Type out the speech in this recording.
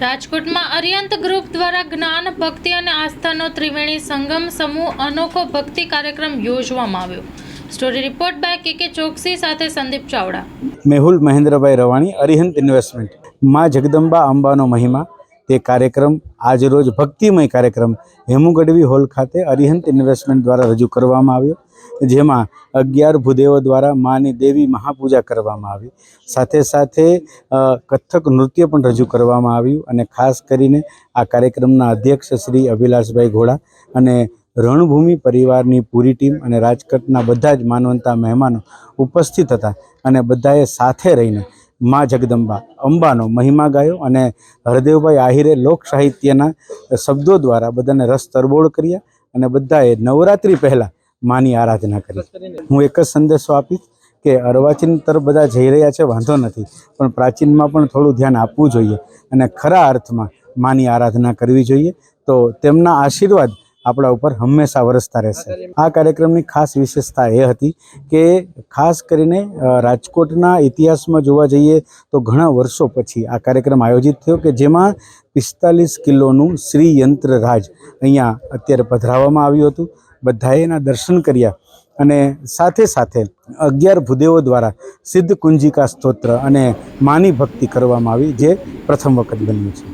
રાજકોટમાં અરિયંત ગ્રુપ દ્વારા જ્ઞાન, ભક્તિ અને આસ્થાનો ત્રિવેણી સંગમ સમૂહ અનોખો ભક્તિ કાર્યક્રમ યોજવામાં આવ્યો. સ્ટોરી રિપોર્ટ બાય કે કે ચોકસી સાથે સંદીપ ચાવડા. મેહુલ મહેન્દ્રભાઈ રવાણી, અરિહંત ઇન્વેસ્ટમેન્ટ. માં જગદંબા અંબાનો મહિમા. તે કાર્યક્રમ આજરોજ ભક્તિમય કાર્યક્રમ હેમુગઢવી હોલ ખાતે અરિહંત ઇન્વેસ્ટમેન્ટ દ્વારા રજૂ કરવામાં આવ્યો. જેમાં અગિયાર ભૂદેવો દ્વારા માની દેવી મહાપૂજા કરવામાં આવી. સાથે સાથે કથક નૃત્ય પણ રજૂ કરવામાં આવ્યું અને ખાસ કરીને આ કાર્યક્રમના અધ્યક્ષ શ્રી અભિલાષભાઈ ઘોડા અને રણભૂમિ પરિવારની પૂરી ટીમ અને રાજકોટના બધા જ માનવંતા મહેમાનો ઉપસ્થિત હતા અને બધાએ સાથે રહીને મા જગદંબા. અંબાનો મહિમા ગાયો અને હરદેવભાઈ આહિરે લોક સાહિત્યના શબ્દો દ્વારા બધાને રસ તરબોળ કર્યા અને બધાએ નવરાત્રિ પહેલાં માની આરાધના કરી. હું એક જ સંદેશો આપીશ કે અર્વાચીન તરફ બધા જઈ રહ્યા છે, વાંધો નથી, પણ પ્રાચીનમાં પણ થોડું ધ્યાન આપવું જોઈએ અને ખરા અર્થમાં માની આરાધના કરવી જોઈએ. તો તેમના આશીર્વાદ આપણા ઉપર હંમેશા વરસતા રહેશે. આ કાર્યક્રમની ખાસ વિશેષતા એ હતી કે ખાસ કરીને રાજકોટના ઇતિહાસમાં જોવા જઈએ તો ઘણા વર્ષો પછી આ કાર્યક્રમ આયોજિત થયો કે જેમાં પિસ્તાલીસ કિલોનું શ્રી યંત્ર રાજ અહીંયા અત્યારે પધરાવવામાં આવ્યું હતું. બધાએ એના દર્શન કર્યા અને સાથે સાથે અગિયાર ભૂદેવો દ્વારા સિદ્ધ કુંજિકા સ્તોત્ર અને માની ભક્તિ કરવામાં આવી જે પ્રથમ વખત બન્યું છે.